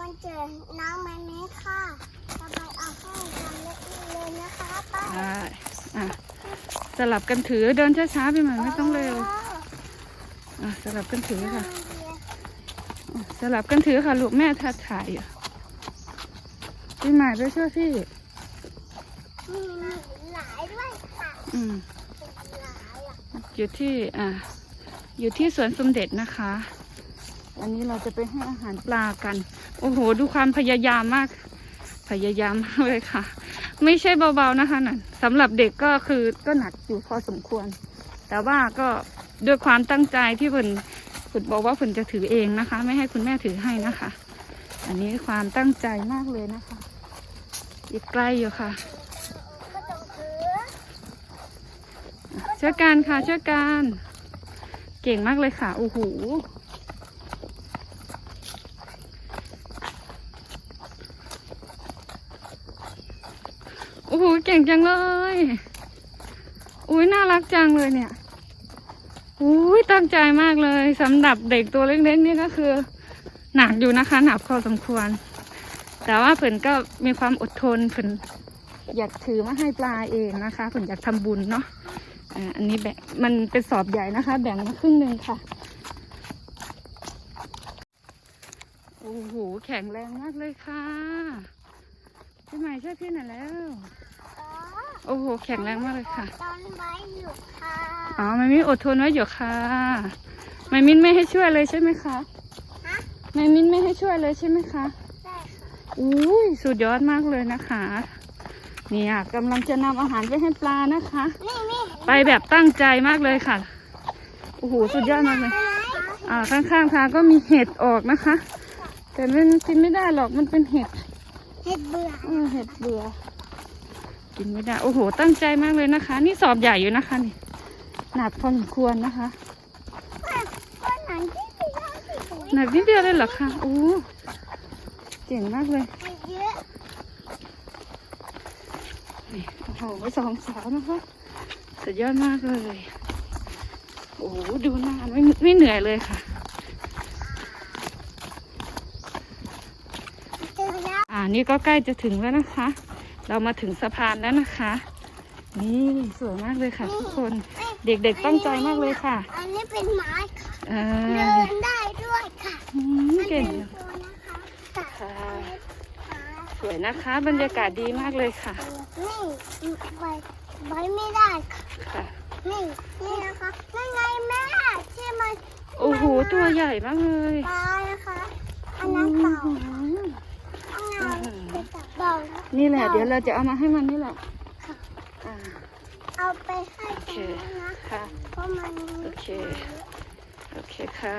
น้องมันนี้ค่ะระบายออกให้ทำเล็กๆเลยนะคะป้าได้อะสลับกันถือเดินช้าๆไปหน่อยไม่ต้องเร็วอะสลับกันถือค่ะอะ สลับกันถือค่ะลูกแม่ทัดถ่ายอยู่พี่ใหม่ไปช่วยพี่ มีหลายด้วยค่ะอืมหลายอะ อยู่ที่อ่าอยู่ที่สวนสมเด็จนะคะ อันนี้เราจะไปให้อาหารปลากัน โอ้โห ดูความพยายามมาก พยายามมากเลยค่ะ ไม่ใช่เบาๆนะคะนั่นสำหรับเด็กก็คือก็หนักอยู่พอสมควร แต่ว่าก็ด้วยความตั้งใจที่ฝนฝนบอกว่าฝนจะถือเองนะคะ ไม่ให้คุณแม่ถือให้นะคะ อันนี้ความตั้งใจมากเลยนะคะ อีกไกลอยู่ค่ะก็ต้องถือช่วยกันค่ะช่วยกัน เก่งมากเลยค่ะโอ้โห โอ้โหเก่งจังเลยอุ้ยน่ารักจังเลยเนี่ยอุ้ยตั้งใจมากเลยสำหรับเด็กตัวเล็กๆนี่ก็คือ หนักอยู่นะคะ หนักพอสมควร แต่ว่าเพิ่นก็มีความอดทนเพิ่นอยากถือมาให้ปลาเองนะคะเพิ่นอยากทำบุญเนาะอ่าอันนี้แบ่งมันเป็นสอบใหญ่นะคะ แบ่งมาครึ่งหนึ่งค่ะโอ้โหแข็งแรงมากเลยค่ะ พี่ใหม่ช่วยพี่หน่อยแล้วอ๋อโอ้โห แข็งแรงมากเลยค่ะ ตอนไว้อยู่ค่ะอ๋อไม่มินอดทนไว้อยู่ค่ะไม่มินไม่ให้ช่วยเลยใช่ไหมคะฮะไม่มินไม่ให้ช่วยเลยใช่ไหมคะได้ค่ะอุ้ยสุดยอดมากเลยนะคะ เนี่ยกำลังจะนำอาหารไปให้ปลานะคะ นี่นี่ไปแบบตั้งใจมากเลยค่ะ โอ้โห สุดยอดมากเลย อ่า ข้างๆทางก็มีเห็ดออกนะคะ แต่มันกินไม่ได้หรอก มันเป็นเห็ด เห็ดเบื่อเออเห็ดเบื่อ กินไม่ได้ โอ้โห ตั้งใจมากเลยนะคะ นี่สอบใหญ่อยู่นะคะนี่ หนักพอสมควรนะคะว่าหนังที่ไม่ได้ที่สวยหนักนิดเดียวเลยเหรอคะโอ้เก่งมากเลยมันเยอะนี่โอ้โหสองสาวนะคะสุดยอดมากเลย โอ้โหดูหน้าไม่ไม่เหนื่อยเลยค่ะ เจอแล้ว อ่านี่ก็ใกล้จะถึงแล้วนะคะ เรามาถึงสะพานแล้วนะคะ นี่สวยมากเลยค่ะ ทุกคน เด็กๆตั้งใจมากเลยค่ะ อันนี้เป็นไม้ค่ะอ่าเดินได้ด้วยค่ะอืมเก่งมันเป็นตัวนะคะตัดค่ะขาสวยนะคะ บรรยากาศดีมากเลยค่ะ นี่ไว้ไว้ไม่ได้ค่ะค่ะนี่นี่นะคะนั่นไงแม่ที่มันโอ้โหตัวใหญ่มากเลยปลานะคะอันนั้นเต่า อืม อันนั้นเป็นเต่า นี่แหละ เดี๋ยวเราจะเอามาให้มันนี่แหละอ่าเอาไปให้โอเคตรงนั้นนะค่ะเพราะมันโอเค โอเคค่ะ